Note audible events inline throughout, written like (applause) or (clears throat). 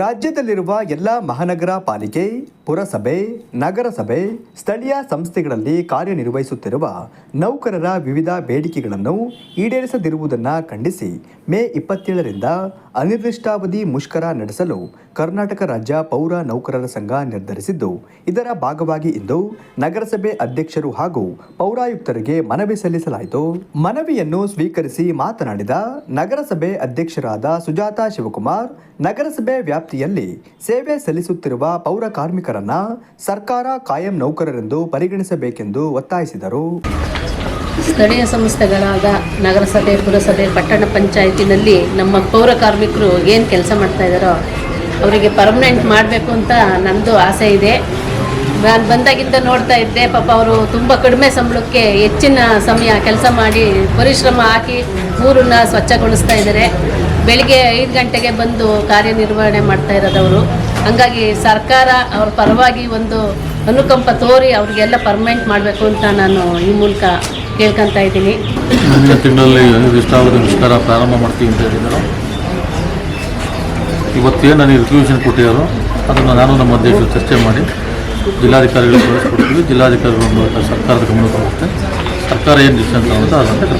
ರಾಜ್ಯದಲ್ಲಿರುವ ಎಲ್ಲ ಮಹಾನಗರ ಪಾಲಿಕೆ, ಪುರಸಭೆ, ನಗರಸಭೆ, ಸ್ಥಳೀಯ ಸಂಸ್ಥೆಗಳಲ್ಲಿ ಕಾರ್ಯನಿರ್ವಹಿಸುತ್ತಿರುವ ನೌಕರರ ವಿವಿಧ ಬೇಡಿಕೆಗಳನ್ನು ಈಡೇರಿಸದಿರುವುದನ್ನು ಖಂಡಿಸಿ ಮೇ ಇಪ್ಪತ್ತೇಳರಿಂದ ಅನಿರ್ದಿಷ್ಟಾವಧಿ ಮುಷ್ಕರ ನಡೆಸಲು ಕರ್ನಾಟಕ ರಾಜ್ಯ ಪೌರ ನೌಕರರ ಸಂಘ ನಿರ್ಧರಿಸಿದ್ದು, ಇದರ ಭಾಗವಾಗಿ ಇಂದು ನಗರಸಭೆ ಅಧ್ಯಕ್ಷರು ಹಾಗೂ ಪೌರಾಯುಕ್ತರಿಗೆ ಮನವಿ ಸಲ್ಲಿಸಲಾಯಿತು. ಮನವಿಯನ್ನು ಸ್ವೀಕರಿಸಿ ಮಾತನಾಡಿದ ನಗರಸಭೆ ಅಧ್ಯಕ್ಷರಾದ ಸುಜಾತಾ ಶಿವಕುಮಾರ್, ನಗರಸಭೆ ವ್ಯಾಪ್ತಿಯಲ್ಲಿ ಸೇವೆ ಸಲ್ಲಿಸುತ್ತಿರುವ ಪೌರ ಕಾರ್ಮಿಕರನ್ನ ಸರ್ಕಾರ ಕಾಯಂ ನೌಕರರೆಂದು ಪರಿಗಣಿಸಬೇಕೆಂದು ಒತ್ತಾಯಿಸಿದರು. ಸ್ಥಳೀಯ ಸಂಸ್ಥೆಗಳಾದ ನಗರಸಭೆ, ಪುರಸಭೆ, ಪಟ್ಟಣ ಪಂಚಾಯತಿನಲ್ಲಿ ನಮ್ಮ ಪೌರ ಕಾರ್ಮಿಕರು ಏನು ಕೆಲಸ ಮಾಡ್ತಾ ಇದ್ದಾರೋ ಅವರಿಗೆ ಪರ್ಮನೆಂಟ್ ಮಾಡಬೇಕು ಅಂತ ನನ್ನದು ಆಸೆ ಇದೆ. ನಾನು ಬಂದಾಗಿಂದ ನೋಡ್ತಾ ಇದ್ದೆ, ಪಾಪ ಅವರು ತುಂಬ ಕಡಿಮೆ ಸಂಬಳಕ್ಕೆ ಹೆಚ್ಚಿನ ಸಮಯ ಕೆಲಸ ಮಾಡಿ ಪರಿಶ್ರಮ ಹಾಕಿ ಊರನ್ನ ಸ್ವಚ್ಛಗೊಳಿಸ್ತಾ ಇದ್ದಾರೆ ಬೆಳಿಗ್ಗೆ ಐದು ಗಂಟೆಗೆ ಬಂದು ಕಾರ್ಯನಿರ್ವಹಣೆ ಮಾಡ್ತಾ ಇರೋದವರು ಹಂಗಾಗಿ ಸರ್ಕಾರ ಅವ್ರ ಪರವಾಗಿ ಒಂದು ಅನುಕಂಪ ತೋರಿ ಅವ್ರಿಗೆಲ್ಲ ಪರ್ಮನೆಂಟ್ ಮಾಡಬೇಕು ಅಂತ ನಾನು ಈ ಮೂಲಕ ಕೇಳ್ಕೊತಾ ಇದ್ದೀನಿ. ಮುಂದಿನ ತಿಂಗಳಲ್ಲಿ ವಿಸ್ತಾರ ಪ್ರಾರಂಭ ಮಾಡ್ತೀವಿ ಅಂತ ಹೇಳಿದರು. ನನಗೆ ರಿಸಲ್ಯೂಷನ್ ಅದನ್ನು ನಾನು ನಮ್ಮ ಅಧ್ಯಕ್ಷರು ಚರ್ಚೆ ಮಾಡಿ ಜಿಲ್ಲಾಧಿಕಾರಿಗಳಿಗೆ ಕಳಿಸ್ಕೊಡ್ತೀವಿ ಜಿಲ್ಲಾಧಿಕಾರಿಗಳ ಮೂಲಕ ಸರ್ಕಾರದ ಗಮನಕ್ಕೆ ಹೋಗುತ್ತೆ ಸರ್ಕಾರ ಏನು ಡಿಸಿಷನ್ ಅದನ್ನು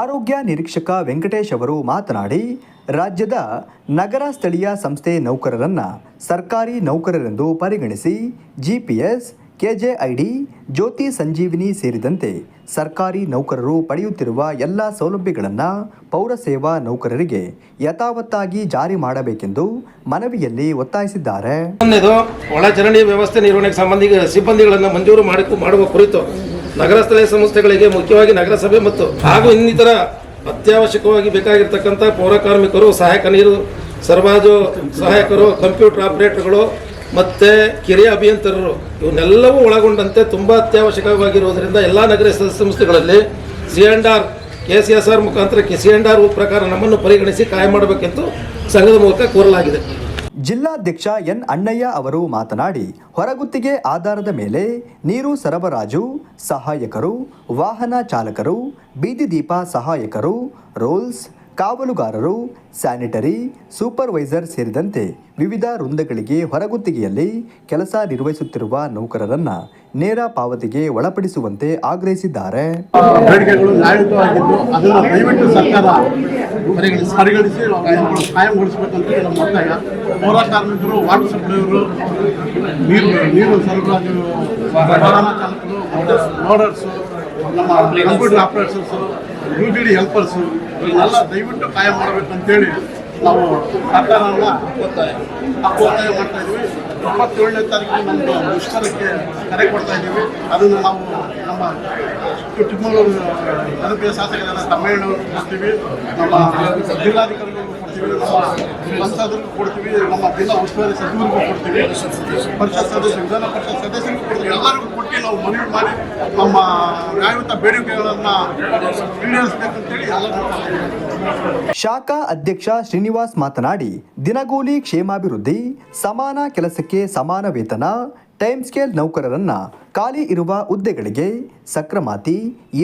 ಆರೋಗ್ಯ ನಿರೀಕ್ಷಕ ವೆಂಕಟೇಶ್ ಅವರು ಮಾತನಾಡಿ, ರಾಜ್ಯದ ನಗರ ಸ್ಥಳೀಯ ಸಂಸ್ಥೆ ನೌಕರರನ್ನ ಸರ್ಕಾರಿ ನೌಕರರೆಂದು ಪರಿಗಣಿಸಿ, ಜಿಪಿಎಸ್ ಕೆಜೆಐಡಿ ಜ್ಯೋತಿ ಸಂಜೀವಿನಿ ಸೇರಿದಂತೆ ಸರ್ಕಾರಿ ನೌಕರರು ಪಡೆಯುತ್ತಿರುವ ಎಲ್ಲ ಸೌಲಭ್ಯಗಳನ್ನು ಪೌರಸೇವಾ ನೌಕರರಿಗೆ ಯಥಾವತ್ತಾಗಿ ಜಾರಿ ಮಾಡಬೇಕೆಂದು ಮನವಿಯಲ್ಲಿ ಒತ್ತಾಯಿಸಿದ್ದಾರೆ. ಒಳಚರಂಡಿ ವ್ಯವಸ್ಥೆ ನಿರ್ವಹಣೆಗೆ ಸಂಬಂಧಿ ಸಿಬ್ಬಂದಿಗಳನ್ನು ಮಂಜೂರು ಮಾಡಿ ಮಾಡುವ ಕುರಿತು ನಗರ ಸ್ಥಳೀಯ ಸಂಸ್ಥೆಗಳಿಗೆ, ಮುಖ್ಯವಾಗಿ ನಗರಸಭೆ ಮತ್ತು ಹಾಗೂ ಇನ್ನಿತರ ಅತ್ಯವಶ್ಯಕವಾಗಿ ಬೇಕಾಗಿರ್ತಕ್ಕಂಥ ಪೌರ ಕಾರ್ಮಿಕರು, ಸಹಾಯಕ ನೀರು, ಸರ್ವಾಜು ಸಹಾಯಕರು, ಕಂಪ್ಯೂಟರ್ ಆಪರೇಟರ್ಗಳು ಮತ್ತು ಕಿರಿಯ ಅಭಿಯಂತರರು, ಇವನ್ನೆಲ್ಲವೂ ಒಳಗೊಂಡಂತೆ ತುಂಬ ಅತ್ಯವಶ್ಯಕವಾಗಿರುವುದರಿಂದ ಎಲ್ಲ ನಗರ ಸಂಸ್ಥೆಗಳಲ್ಲಿ C and R K C S R ಮುಖಾಂತರ ಕೆ ಸಿ ಆ್ಯಂಡ್ ಆರ್ ಪ್ರಕಾರ ನಮ್ಮನ್ನು ಪರಿಗಣಿಸಿ ಕಾಯ ಮಾಡಬೇಕೆಂದು ಸಂಘದ ಮೂಲಕ ಕೋರಲಾಗಿದೆ. ಜಿಲ್ಲಾಧ್ಯಕ್ಷ ಎನ್ ಅಣ್ಣಯ್ಯ ಅವರು ಮಾತನಾಡಿ, ಹೊರಗುತ್ತಿಗೆ ಆಧಾರದ ಮೇಲೆ ನೀರು ಸರಬರಾಜು, ಸಹಾಯಕರು, ವಾಹನ ಚಾಲಕರು, ಬೀದಿ ದೀಪ ಸಹಾಯಕರು, ರೋಲ್ಸ್ ಕಾವಲುಗಾರರು, ಸ್ಯಾನಿಟರಿ, ಸೂಪರ್ವೈಸರ್ ಸೇರಿದಂತೆ ವಿವಿಧ ವೃಂದಗಳಿಗೆ ಹೊರಗುತ್ತಿಗೆಯಲ್ಲಿ ಕೆಲಸ ನಿರ್ವಹಿಸುತ್ತಿರುವ ನೌಕರರನ್ನ ನೇರ ಪಾವತಿಗೆ ಒಳಪಡಿಸುವಂತೆ ಆಗ್ರಹಿಸಿದ್ದಾರೆ. ನಮ್ಮ computer operators U D D helpers ಇವನ್ನೆಲ್ಲ ದಯವಿಟ್ಟು ಕಾಯ ಮಾಡಬೇಕು ಅಂತೇಳಿ ನಾವು ಸರ್ಕಾರವನ್ನು ಒತ್ತಾಯ ಮಾಡ್ತಾ ಇದ್ದೀವಿ ಇಪ್ಪತ್ತೇಳನೇ ತಾರೀಕು ನಮ್ಮದು ಮುಷ್ಕರಕ್ಕೆ ಕರೆ ಕೊಡ್ತಾ ಇದ್ದೀವಿ. ಅದನ್ನು ನಾವು ನಮ್ಮ ಚಿಕ್ಕಮಗಳೂರು ಜನಪ್ರಿಯ ಶಾಸಕರಾದ ತಮ್ಮೇಣ್ಣವ್ರಿಗೆ ಕೊಡ್ತೀವಿ. ನಮ್ಮ ಜಿಲ್ಲಾಧಿಕಾರಿಗಳಿಗೂ ಕೊಡ್ತೀವಿ. ನಮ್ಮ ಸಂಸದರಿಗೂ ಕೊಡ್ತೀವಿ. ನಮ್ಮ ಜಿಲ್ಲಾ ಉಸ್ತುವಾರಿ ಸಚಿವರಿಗೂ ಕೊಡ್ತೀವಿ. ಪರಿಷತ್ ಸದಸ್ಯ ವಿಧಾನ ಪರಿಷತ್ ಸದಸ್ಯರಿಗೂ ಕೊಡ್ತೀವಿ. ಕೊಟ್ಟು ನಾವು ಮನವಿ ಮಾಡಿ ನಮ್ಮ ನ್ಯಾಯಯುತ ಬೇಡಿಕೆಗಳನ್ನು ಈಡೇರಿಸಬೇಕಂತೇಳಿ ಶಾಖಾ ಅಧ್ಯಕ್ಷ ಶ್ರೀನಿವಾಸ್ ಮಾತನಾಡಿ, ದಿನಗೂಲಿ ಕ್ಷೇಮಾಭಿವೃದ್ಧಿ, ಸಮಾನ ಕೆಲಸಕ್ಕೆ ಸಮಾನ ವೇತನ ಟೈಮ್ ಸ್ಕೇಲ್ ನೌಕರರನ್ನ ಖಾಲಿ ಇರುವ ಹುದ್ದೆಗಳಿಗೆ ಸಕ್ರಮಾತಿ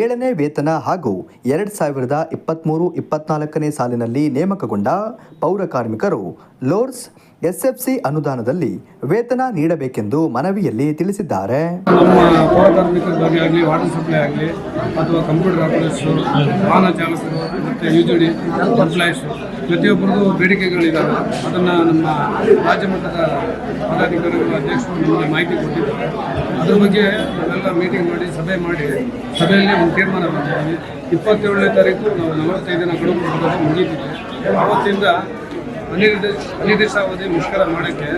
ಏಳನೇ ವೇತನ ಹಾಗೂ ಎರಡು ಸಾವಿರದ ಇಪ್ಪತ್ತ್ಮೂರು ಇಪ್ಪತ್ನಾಲ್ಕನೇ ಸಾಲಿನಲ್ಲಿ ನೇಮಕಗೊಂಡ ಪೌರ ಕಾರ್ಮಿಕರು ಲೋರ್ಸ್ ಎಸ್ಎಫ್ಸಿ ಅನುದಾನದಲ್ಲಿ ವೇತನ ನೀಡಬೇಕೆಂದು ಮನವಿಯಲ್ಲಿ ತಿಳಿಸಿದ್ದಾರೆ. ವಾಟರ್ ಸಪ್ಲೈ ಆಗಲಿ, ಅಥವಾ ಕಂಪ್ಯೂಟರ್ ಆಪರೇಟರ್ಸು, ವಾಹನ ಚಾಲಕರು ಮತ್ತು ಯು ಜಿ ಡಿ ಕಂಪ್ಲೈಂಟ್ಸು ಪ್ರತಿಯೊಬ್ಬರದ್ದು ಬೇಡಿಕೆಗಳಿದ್ದಾವೆ. ಅದನ್ನು ನಮ್ಮ ರಾಜ್ಯ ಮಟ್ಟದ ಪದಾಧಿಕಾರಿಗಳು ಅಧ್ಯಕ್ಷರು ನಮಗೆ ಮಾಹಿತಿ ಕೊಟ್ಟಿದ್ದಾರೆ. ಅದ್ರ ಬಗ್ಗೆ ನಾವೆಲ್ಲ ಮೀಟಿಂಗ್ ಮಾಡಿ, ಸಭೆ ಮಾಡಿ, ಸಭೆಯಲ್ಲಿ ಒಂದು ತೀರ್ಮಾನ ಮಾಡಿದ್ದೀವಿ ಇಪ್ಪತ್ತೇಳನೇ ತಾರೀಕು ನಾವು ನಲವತ್ತೈದು ದಿನ ಗಡುವು ಮುಗಿದಿದೆ. ಅನಿರ್ದಿಷ್ಟ ಅನಿರ್ದಿಷ್ಟಾವಧಿ ಮುಷ್ಕರ ಮಾಡೋಕ್ಕೆ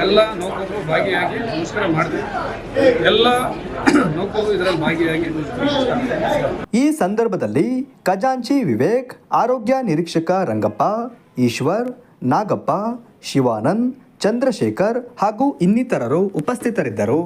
ಎಲ್ಲ ನೌಕರರು ಭಾಗಿಯಾಗಿ ಮುಷ್ಕರ ಮಾಡ್ತೀವಿ ಎಲ್ಲ (clears throat) ನೌಕರರು ಇದರಲ್ಲಿ ಭಾಗಿಯಾಗಿ ಈ ಸಂದರ್ಭದಲ್ಲಿ ಖಜಾಂಚಿ ವಿವೇಕ್, ಆರೋಗ್ಯ ನಿರೀಕ್ಷಕ ರಂಗಪ್ಪ, ಈಶ್ವರ್, ನಾಗಪ್ಪ, ಶಿವಾನಂದ್, ಚಂದ್ರಶೇಖರ್ ಹಾಗೂ ಇನ್ನಿತರರು ಉಪಸ್ಥಿತರಿದ್ದರು.